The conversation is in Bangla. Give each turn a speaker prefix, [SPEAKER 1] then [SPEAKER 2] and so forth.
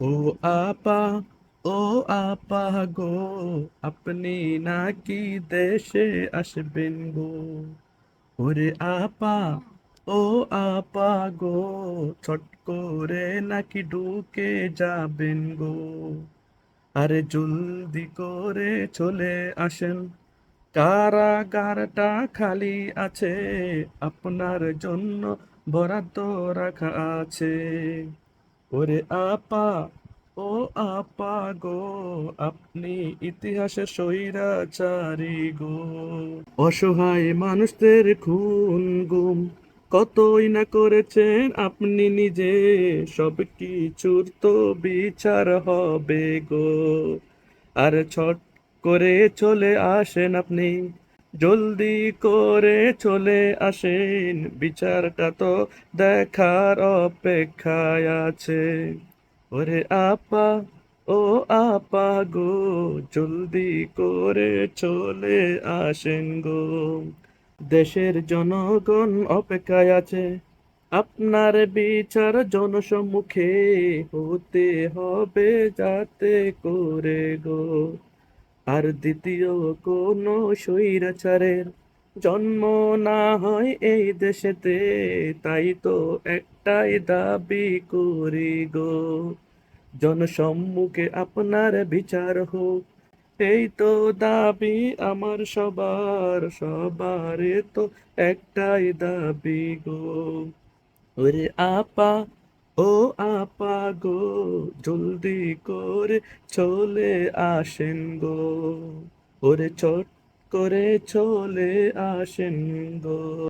[SPEAKER 1] ও আপা ও আপা গো, আপনি নাকি দেশে আসবেন গো? ওরে আপা, ও আপা গো, ছট করে নাকি ঢুকে যাবেন গো? আরে জলদি করে চলে আসেন, কারাগারটা খালি আছে, আপনার জন্য বরাদ্দ রাখা আছে। ওরে আপা, ও আপা গো, আপনি ইতিহাসের স্বৈরাচারী গো। অসহায় মানুষদের খুন গুম, কতই না করেছেন আপনি নিজে, সব কিছুর তো বিচার হবে গো। আর ছট করে চলে আসেন আপনি জলদি করে চলে আসেন, বিচারটা তো দেখার অপেক্ষায় আছে। ওরে আপা, ও আপা গো, জলদি করে চলে আসেন গো। দেশের জনগণ অপেক্ষায় আছে, আপনার বিচার জনসম্মুখে হতে হবে যাতে করে গো। আর দ্বিতীয় কোন স্বৈরাচারের জন্ম না হয় এই দেশেতে, তাই তো একটাই দাবি করি গো। জনসম্মুখে আপনার বিচার হোক, এই তো দাবি আমার সবার সবার তো একটাই দাবি গো। ওরে আপা, ও আপা গো জলদি করে চলে আসেন গো। ওরে চট করে চলে আসেন গো।